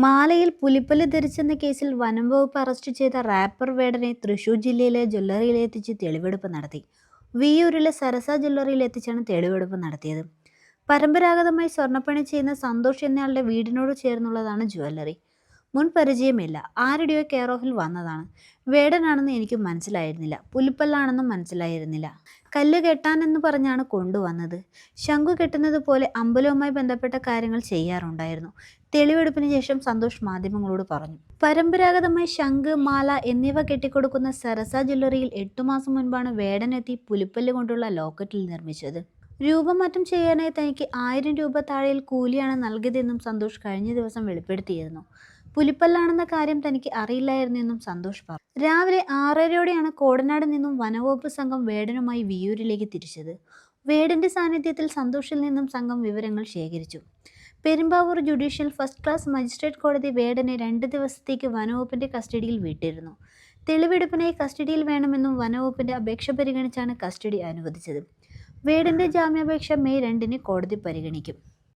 മാലയിൽ പുലിപ്പല്ല് ധരിച്ചെന്ന കേസിൽ വനം വകുപ്പ് അറസ്റ്റ് ചെയ്ത റാപ്പർ വേടനെ തൃശൂർ ജില്ലയിലെ ജ്വല്ലറിയിൽ എത്തിച്ച് തെളിവെടുപ്പ് നടത്തി. വിയൂരിലെ സരസ ജ്വല്ലറിയിൽ എത്തിച്ചാണ് തെളിവെടുപ്പ് നടത്തിയത്. പരമ്പരാഗതമായി സ്വർണപ്പണി ചെയ്യുന്ന സന്തോഷ് എന്നയാളുടെ വീടിനോട് ചേർന്നുള്ളതാണ് ജ്വല്ലറി. മുൻ പരിചയമില്ല ആരുടെയോ കെയർ ഓഫിൽ വന്നതാണ്. വേടനാണെന്ന് എനിക്ക് മനസ്സിലായിരുന്നില്ല. പുലിപ്പല്ലാണെന്നും മനസ്സിലായിരുന്നില്ല. കല്ല് കെട്ടാനെന്ന് പറഞ്ഞാണ് കൊണ്ടുവന്നത്. ശംഖു കെട്ടുന്നത് പോലെ അമ്പലവുമായി ബന്ധപ്പെട്ട കാര്യങ്ങൾ ചെയ്യാറുണ്ടായിരുന്നു. തെളിവെടുപ്പിന് ശേഷം സന്തോഷ് മാധ്യമങ്ങളോട് പറഞ്ഞു. പരമ്പരാഗതമായി ശംഖ് മാല എന്നിവ കെട്ടിക്കൊടുക്കുന്ന സരസ ജ്വല്ലറിയിൽ എട്ടു മാസം മുൻപാണ് വേടനെത്തി പുലിപ്പല്ല് കൊണ്ടുള്ള ലോക്കറ്റിൽ നിർമ്മിച്ചത്. രൂപമാറ്റം ചെയ്യാനായി തനിക്ക് ആയിരം രൂപ താഴെയിൽ കൂലിയാണ് നൽകിയതെന്നും സന്തോഷ് കഴിഞ്ഞ ദിവസം വെളിപ്പെടുത്തിയിരുന്നു. പുലിപ്പല്ലാണെന്ന കാര്യം തനിക്ക് അറിയില്ലായിരുന്നെന്നും സന്തോഷ് പറഞ്ഞു. രാവിലെ ആറരയോടെയാണ് കോടനാട് നിന്നും വനവകുപ്പ് സംഘം വേടനുമായി വിയൂരിലേക്ക് തിരിച്ചത്. വേടന്റെ സാന്നിധ്യത്തിൽ സന്തോഷിൽ നിന്നും സംഘം വിവരങ്ങൾ ശേഖരിച്ചു. Perumbavoor judicial first class magistrate കോടതി വേടനെ രണ്ട് ദിവസത്തേക്ക് വനവകുപ്പിന്റെ കസ്റ്റഡിയിൽ വിട്ടിരുന്നു. തെളിവെടുപ്പിനായി കസ്റ്റഡിയിൽ വേണമെന്നും വനവകുപ്പിന്റെ അപേക്ഷ പരിഗണിച്ചാണ് കസ്റ്റഡി അനുവദിച്ചത്. വേടന്റെ ജാമ്യാപേക്ഷ മെയ് രണ്ടിന് കോടതി പരിഗണിക്കും.